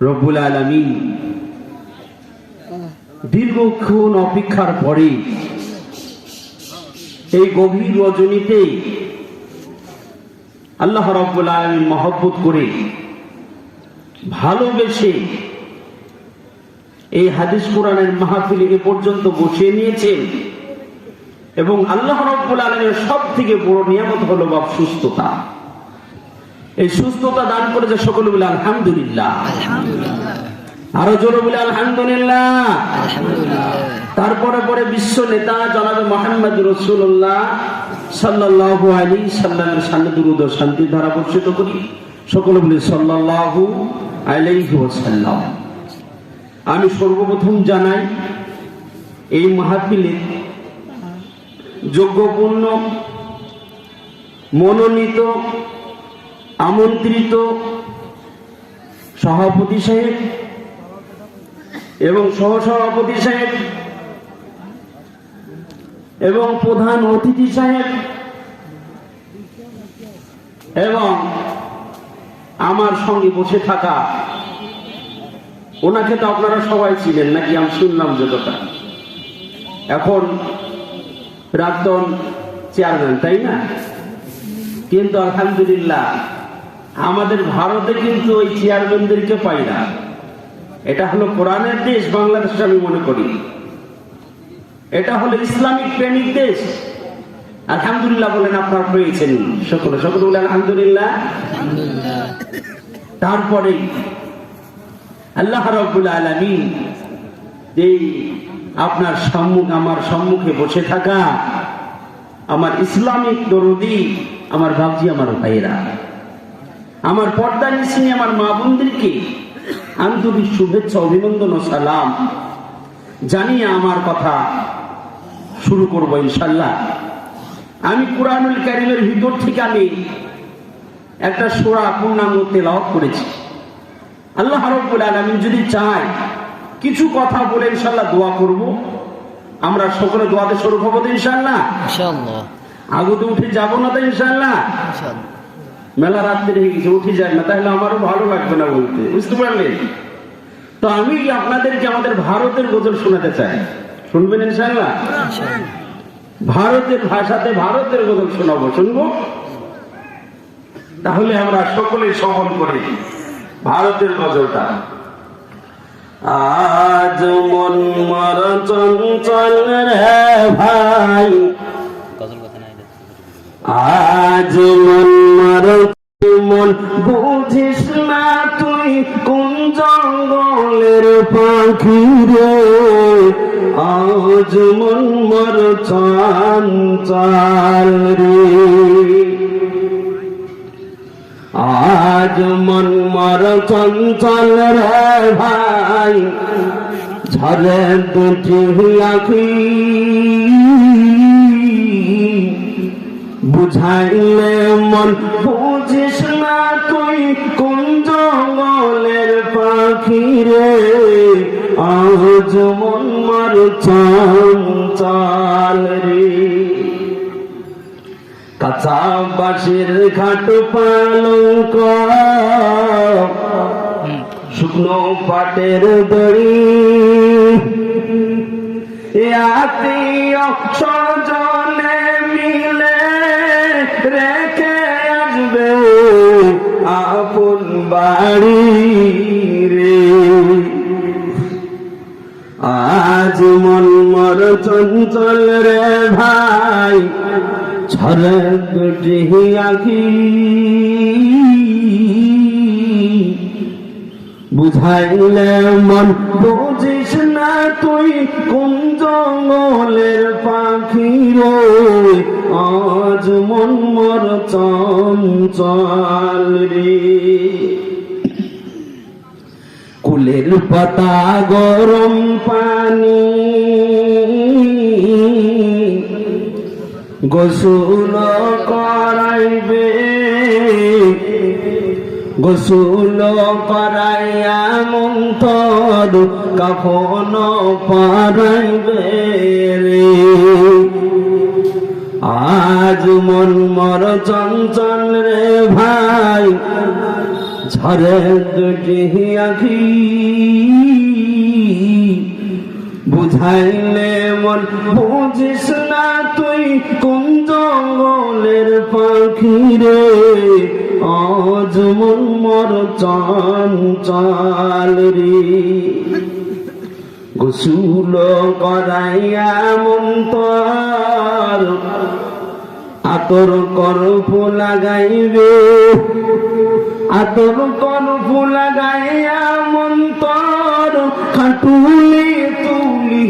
রব্বুল আলমী দীর্ঘক্ষণ অপেক্ষার পরে এই গভীর রজনীতে আল্লাহ রব্বুল আলমী মহব্বত করে ভালোবেসে এই হাদিস কোরআনের মাহফিলে এ পর্যন্ত বসিয়ে নিয়েছেন এবং আল্লাহ রব্বুল আলমের সব থেকে বড় নিয়ামত হলো বাপ সুস্থতা। এই সুস্থতা দান করেছে সকলে বলে আলহামদুলিল্লাহ। আরও জোরে বলে আলহামদুলিল্লাহ। তারপরে পরে বিশ্ব নেতা জনাবে মোহাম্মদ রসুল্লাহ সাল্লাহ আলী সাল্লামের সামনে দুরুদ শান্তি ধারা বর্ষিত করি। সকলে বলি সাল্লাহ আলাইহি ওয়াসাল্লাম। আমি সর্বপ্রথম জানাই এই মাহফিলে যোগ্যপূর্ণ মনোনীত আমন্ত্রিত সভাপতি সাহেব এবং সহসভাপতি সাহেব এবং প্রধান অতিথি সাহেব এবং আমার সঙ্গে বসে থাকা ওনাকে তো আপনারা সবাই ছিলেন নাকি আমি শুনলাম যতটা এখন প্রাক্তন চেয়ারম্যান, তাই না? কিন্তু আলহামদুলিল্লাহ আমাদের ভারতে কিন্তু ওই চেয়ারম্যানদেরকে পাই না। এটা হলো কোরআনের দেশ বাংলাদেশ আমি মনে করি। এটা হলো ইসলামিক প্রেমিক দেশ। আলহামদুলিল্লাহ বলেন আপনারা পেয়েছেন। সকলে সকলে বলে আলহামদুলিল্লাহ। তারপরে আল্লাহ রব্বুল আলমিন এই আপনার সম্মুখ আমার সম্মুখে বসে থাকা আমার ইসলামিক দরদি আমার বাবজি আমার ভাইয়েরা। আমার পর্দা নিশ্চিনি আমার মা বোনদেরকে আন্তরিক শুভেচ্ছা অভিনন্দন ও সালাম। জানিয়ে আমার কথা শুরু করব ইনশাল্লাহ আমি কোরআনুল কারিমের ভিতর থেকে আমি একটা সোরা পূর্ণাঙ্গ তেলাওয়াত করেছি। আল্লাহ রব্বুল আলমিন যদি চায় কিছু কথা বলে ইনশাল্লাহ দোয়া করব। আমরা সকলে দোয়াতে শুরু হব তো ইনশাল্লাহ আগুতে উঠে যাব না তো ইনশাল্লাহ মেলা রাত্রে হয়ে গেছে উঠে যায় না তাহলে আমারও ভালো লাগবে না বলতে। বুঝতে পারলেন তো আমি আপনাদেরকে আমাদের ভারতের গজল শোনাতে চাই। শুনবেন ইনশাল্লাহ ভারতের ভাষাতে ভারতের গজল শোনাবো শুনব? তাহলে আমরা সকলে সফল করি ভারতের গজলটা। আজ মন মর চঞ্চল রে ভাই। গজল কথা নাই রে। আজ মন মর মন বুঝিস না, তুই কোন জঙ্গলের পাখি রে? আজ মন মর চঞ্চল রে। আজ মন মর চঞ্চল রে ভাই, ঝরে দুটি আখি বুঝাইলে মন, বুঝিস না তুই কোন জঙ্গলের পাখি রে? আজ মন মর চাল রে। কাঁচা বাঁশের ঘাট পালঙ্ক, শুকনো পাটের দড়ি। আত্মীয় স্বজনে বাড়ি রে। আজ মন মর চঞ্চল রে ভাই ছড়ে দুটি আখি। বুঝাইলে মন, বুঝিস না তুই কোন জঙ্গলের পাখি রে? আজ মন মর চঞ্চল রে। কুলের পাতা, গরম পানি। গোসুল করাইবে, গোসুল করাইয়া মন্তর কাফন পারাইবে রে। আজ মন মর চঞ্চল রে ভাই ঝরে দুটি আখি। বুঝাইলে মন, বুঝিস না তুই কোন জঙ্গলের পাখি রে? আজ মন মর চঞ্চল রে। গোসুল করাইয়া মন্তর আতর করফ লাগাইবে। আতর করফ লাগাইয়া মন্তর খাটুলি তুলি